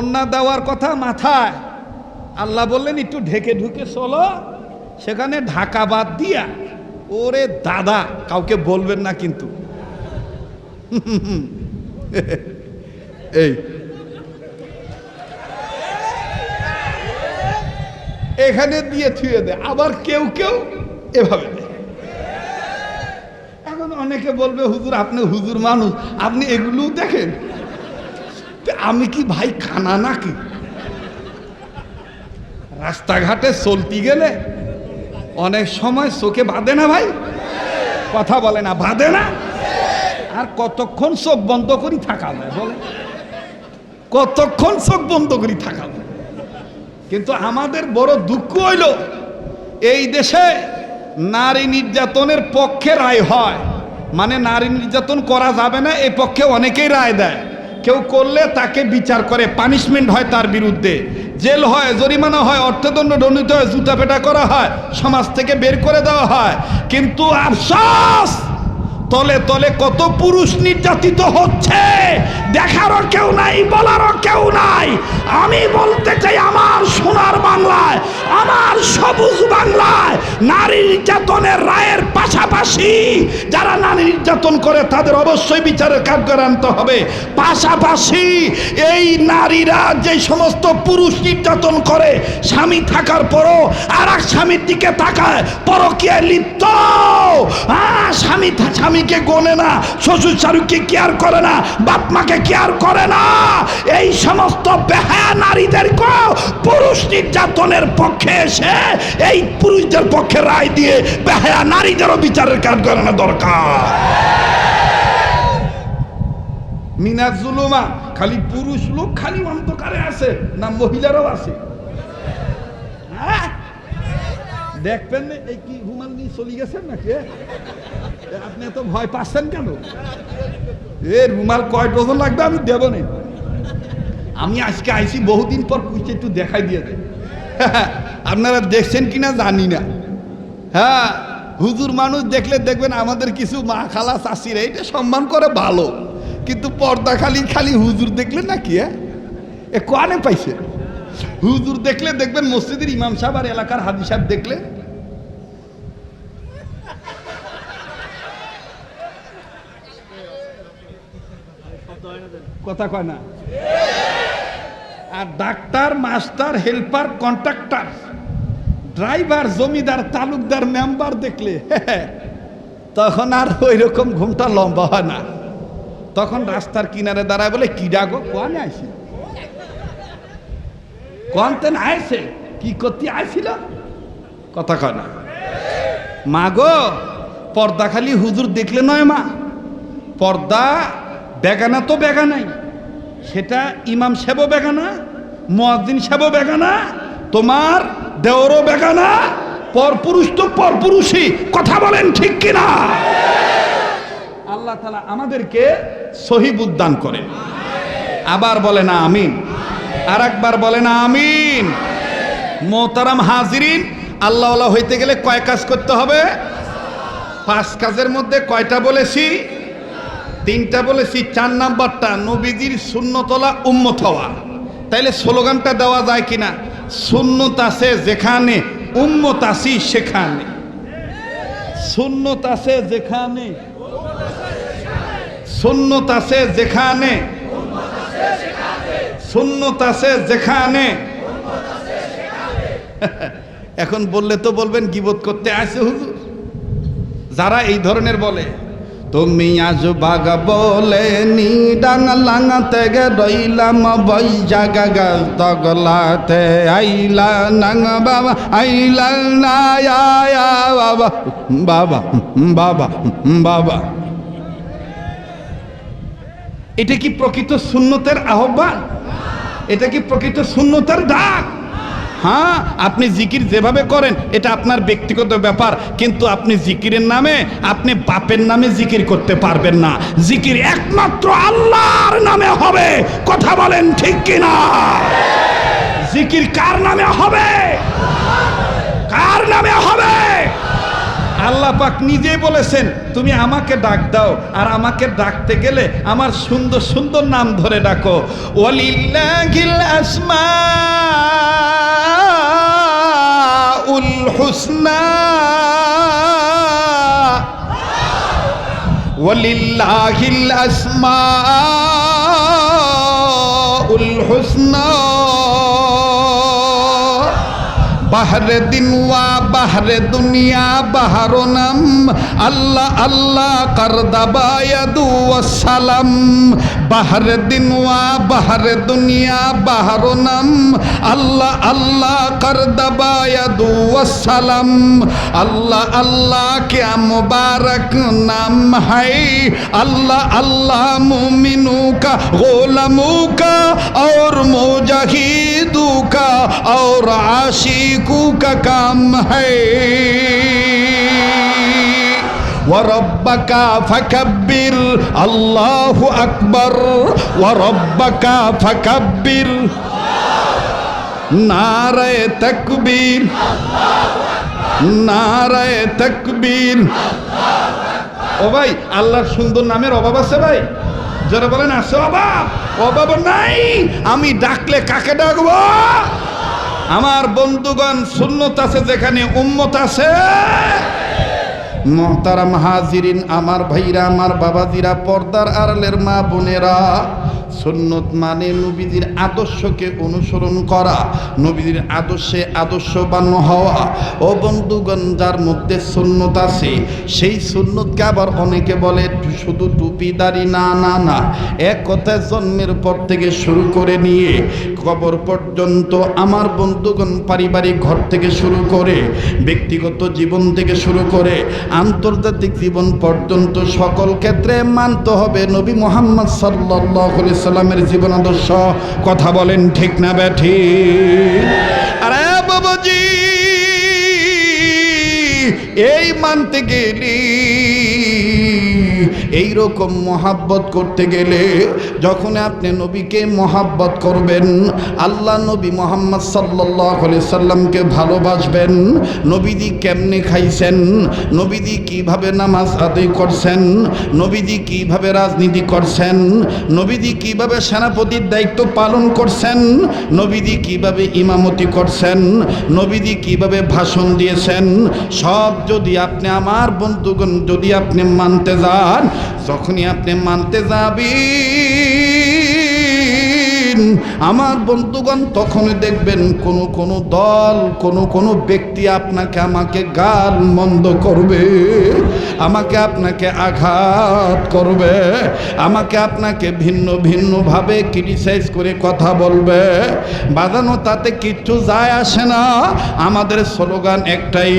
কন্যা দেওয়ার কথা মাথায়। আল্লাহ বললেন, একটু ঢেকে ঢুকে চলো, সেখানে ঢাকা বাদ দিয়া। ওরে দাদা, কাউকে বলবেন না কিন্তু। এই। এখানে দিয়ে থুয়ে দেয় আবার কেউ কেউ এভাবে এখন অনেকে বলবে, হুজুর, আপনি হুজুর মানুষ, আপনি এগুলোও দেখেন? আমি কি ভাই খানা নাকি? রাস্তাঘাটে চলতি গেলে অনেক সময় চোখে বাঁধে না ভাই? কথা বলে না, বাঁধে না? আর কতক্ষণ চোখ বন্ধ করি থাকা যায়, বলে। কতক্ষণ চোখ বন্ধ করি থাকা কিন্তু আমাদের বড় দুঃখ হইল, এই দেশে নারী নির্যাতনের পক্ষে রায় হয়। মানে নারী নির্যাতন করা যাবে না, এ পক্ষে অনেকেই রায় দেয়। কেউ করলে তাকে বিচার করে পানিশমেন্ট হয় তার বিরুদ্ধে। জেল হয়, জরিমানা হয়, অর্থদণ্ড, দণ্ডিত হয়, জুতা পেটা করা হয়, সমাজ থেকে বের করে দেওয়া হয়। কিন্তু আফসোস! তলে তলে কত পুরুষ নির্যাতিত হচ্ছে? দেখারও কেউ নাই বলারও কেউ নাই। আমি বলতে চাই, আমার সোনার বাংলায়, আমার সবুজ বাংলায়, নারী নির্যাতনের রায়ের পাশাপাশি যারা নারী নির্যাতন করে, তাদের অবশ্যই বিচারের কাঠগড় আনতে হবে। পাশাপাশি এই নারীরা যে সমস্ত পুরুষ নির্যাতন করে, স্বামী থাকার পরও আর এক স্বামীর দিকে তাকায়, পরকীয়ায় লিপ্ত। হ্যাঁ স্বামী থা- স্বামীকে গোনে না শ্বশুর শাশুড়িকে কেয়ার করে না বাপ মাকে কেয়ার করে না। এই সমস্ত বেহায়া নারীদেরকে পুরুষ নির্যাতনের পক্ষে এসে এই পুরুষদের পক্ষে রায় দিয়ে বেহায়া নারীদেরও বিচারের কাজ করানো দরকার। মিনাজ জুলুমা খালি পুরুষ লোক খালি অন্ধকারে আছে না মহিলারাও আছে। হ্যাঁ? দেখবেন এই কি রুমাল নিয়ে চলে গেছেন নাকি এ, আপনি এত ভয় পাচ্ছেন কেন? এ রুমাল কয় ডজন লাগবে আমি দেব না। আমি আজকে আইসি বহুদিন পর কুইছে একটু দেখাই দিয়ে দেয় আপনারা দেখছেন কিনা জানি না। হ্যাঁ হুজুর মানুষ দেখলে দেখবেন আমাদের কিছু মা খালা চাষিরা এটা সম্মান করে ভালো। কিন্তু পর্দা খালি খালি হুজুর দেখলে নাকি হ্যাঁ? এ কানে পাইছে? হুজুর দেখলে দেখবেন মসজিদের ইমাম সাহেব আর এলাকার হাজি সাহেব দেখলে কথা কয় না? আর doctor, master, helper, contractor, driver, জমিদার, তালুকদার, মেম্বার দেখলে তখন আর ওই রকম ঘুমটা লম্বা হয় না। তখন রাস্তার কিনারে দাঁড়ায় বলে, কি ডাকো কোয়ানে আইসি কোয়ানতেন আইসে কি করতে আইছিল? কথা কয় না। মা গো, পর্দা খালি হুজুর দেখলে নয় মা, পর্দা বেগানা তো বেগানাই সেটা ইমাম সেবো বেগানা মুয়াজ্জিন সেবো বেগানা তোমার দেওরও বেগানা পরপুরুষ তো পরপুরুষই। কথা বলেন ঠিক কিনা? আল্লাহ তালা আমাদেরকে সহিব উদ্যান করে আবার বলে না আমিন। আর একবার বলে না আমিন। মোহতারাম হাজিরিন আল্লাহ হইতে গেলে কয় কাজ করতে হবে? পাঁচ কাজের মধ্যে কয়টা বলেছি? তিনটা বলেছি, চার নাম্বারটা, নবীজির শূন্যতলা উম্মত হওয়া। তাইলে স্লোগানটা দেওয়া যায় কিনা? সুন্নত আছে যেখানে, উম্মত আসি সেখানে। সুন্নত আছে যেখানে, সুন্নত আছে যেখানে। সুন্নত আছে যেখানে। এখন বললে তো বলবেন গিবত করতে আসে হুজুর। যারা এই ধরনের বলে তুমি আজ বাগ বলে নি ডাঙ্গা লাঙাতে গে রইলাম, বই জাগা গা তগলাতে। আইলা নাঙ্গা বাবা, আইলা না বাবা বাবা বাবা বাবা। এটা কি প্রকৃত শূন্যতের আহ্বান? এটা কি প্রকৃত শূন্যতার ডাক? হ্যাঁ আপনি জিকির যেভাবে করেন, এটা আপনার ব্যক্তিগত ব্যাপার। কিন্তু আপনি জিকিরের নামে, আপনি বাপের নামে জিকির করতে পারবেন না। জিকির একমাত্র আল্লাহর নামে হবে। কথা বলেন ঠিক কিনা? জিকির কার নামে হবে? কার নামে হবে? আল্লাহ পাক নিজেই বলেছেন, তুমি আমাকে ডাক দাও, আর আমাকে ডাকতে গেলে আমার সুন্দর সুন্দর নাম ধরে ডাকো। ওয়ালিল্লাহিল আসমাউল الحسنى. ولله الأسماء الحسنى. বাহরে দিন ওয়া বাহরে দুনিয়া বাহারো নাম আল্লাহ আল্লাহ করদাবায়াদু সালাম বাহরে দিন ওয়া বাহরে দুনিয়া বাহারো নাম আল্লাহ আল্লাহ করদাবায়াদু সালাম আল্লাহ আল্লাহ क्या मुबारक नाम है अल्लाह अल्लाह मुमिनू का गोलमू का और मुजाहिदू का और आशिकू का काम है وربك فكبر الله أكبر وربك فكبر نار تكبير নারায় তকবীর ও ভাই আল্লাহর সুন্দর নামের অভাব আছে ভাই যারা বলেন আছে অভাব অভাব নাই আমি ডাকলে কাকে ডাকবো আমার বন্ধুগণ শূন্যত আছে, যেখানে উম্মত আছে। মহতারাম হাজিরিন, আমার ভাইরা, আমার বাবাজিরা, পর্দার আড়ালের মা বোনেরা সুন্নত মানে নবীদের আদর্শকে অনুসরণ করা, নবীদের আদর্শে আদর্শবান হওয়া। ও বন্ধুগণ, যার মধ্যে সুন্নত আছে, সেই সুন্নতকে আবার অনেকে বলে শুধু টুপি টুপিদারি না না না। এক কথায় জন্মের পর থেকে শুরু করে নিয়ে কবর পর্যন্ত আমার বন্ধুগণ পারিবারিক ঘর থেকে শুরু করে, ব্যক্তিগত জীবন থেকে শুরু করে, আন্তর্জাতিক জীবন পর্যন্ত সকল ক্ষেত্রে মানতে হবে নবী মোহাম্মদ সাল্লাহ সাল্লামের জীবন আদর্শ কথা বলেন ঠিক না ব্যাঠি? আরে বাবাজি এই মানতে গেলি এই রকম মহাব্বত করতে গেলে যখন আপনি নবীকে মহাব্বত করবেন, আল্লাহ নবী মোহাম্মদ সাল্লাহ সাল্লামকে ভালোবাসবেন, নবীদি কেমনে খাইছেন, নবীদি কীভাবে নামাজ আদায় করছেন, নবীদি কীভাবে রাজনীতি করছেন, নবীদি কীভাবে সেনাপতির দায়িত্ব পালন করছেন, নবীদি কীভাবে ইমামতি করছেন, নবীদি কীভাবে ভাষণ দিয়েছেন, সব যদি আপনি আমার বন্ধুগণ যদি আপনি মানতে যান যখনই আপনি মানতে যাবেন আমার বন্ধুগণ, তখনই দেখবেন কোন কোন দল, কোন কোন ব্যক্তি আপনাকে আমাকে গাল মন্দ করবে, আমাকে আপনাকে আঘাত করবে, আমাকে আপনাকে ভিন্ন ভিন্নভাবে ক্রিটিসাইজ করে কথা বলবে। বাজানো তাতে কিচ্ছু যায় আসে না। আমাদের স্লোগান একটাই,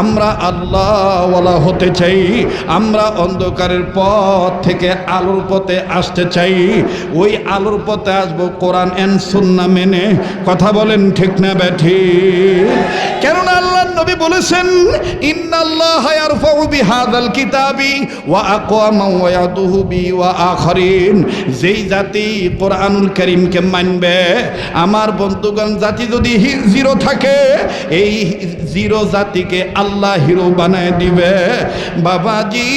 আমরা আল্লাহওয়ালা হতে চাই, আমরা অন্ধকারের পথ থেকে আলোর পথে আসতে চাই। ওই আলোর পথে আসব কোরআন এন সুন্না মেনে কথা বলেন ঠিক না ব্যাঠি। কেননা আল্লাহ নবী বলেছেন, ইন্নাল্লাহ ইয়ারফাউ বিহাদাল কিতাবি ওয়া আকওয়ামা ওয়া ইয়াদুহু বি ওয়া আখারিন। যেই জাতি কোরআনুল কারীমকে মানবে, আমার বন্ধুগণ, জাতি যদি জিরো থাকে, এই জিরো জাতিকে আল্লাহ হিরো বানায় দিবে। বাবাজি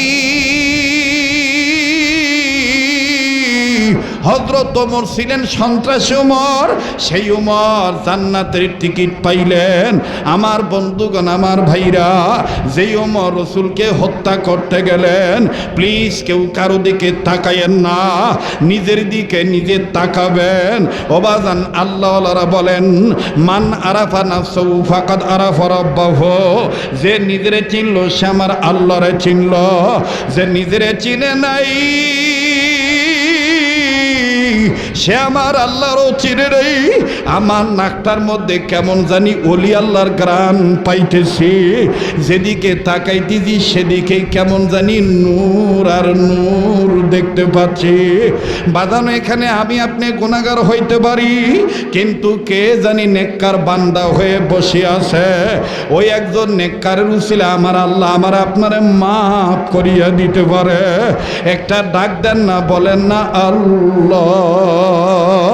হজরত ওমর ছিলেন সন্ত্রাসী উমর। সেই উমর জান্নাতের টিকিট পাইলেন। আমার বন্ধুগণ, আমার ভাইরা, যেই ওমর রসুলকে হত্যা করতে গেলেন প্লিজ কেউ কারও দিকে তাকায়েন না। নিজের দিকে নিজে তাকাবেন। ওবাজান আল্লাহরা বলেন, মান আরাফা না ফাকাদ আরাফা রব্বাহ। যে নিজেরে চিনল, সে আমার আল্লাহরে চিনল। যে নিজেরে চিনে নাই সে আমার আল্লাহরও চিরে নেই আমার নাকটার মধ্যে কেমন জানি অলি আল্লাহর গ্রাম পাইতেছি। যেদিকে তাকাইতেছি, সেদিকে কেমন জানি নূর আর নূর দেখতে পাচ্ছি। বাদানো এখানে আমি আপনি গুণাগার হইতে পারি, কিন্তু কে জানি নেককার বান্দা হয়ে বসে আছে। ওই একজন নেককারের উচিলে আমার আল্লাহ আমার আপনারে মাফ করিয়া দিতে পারে। একটা ডাক দেন না, বলেন না, আল্লাহ। 啊。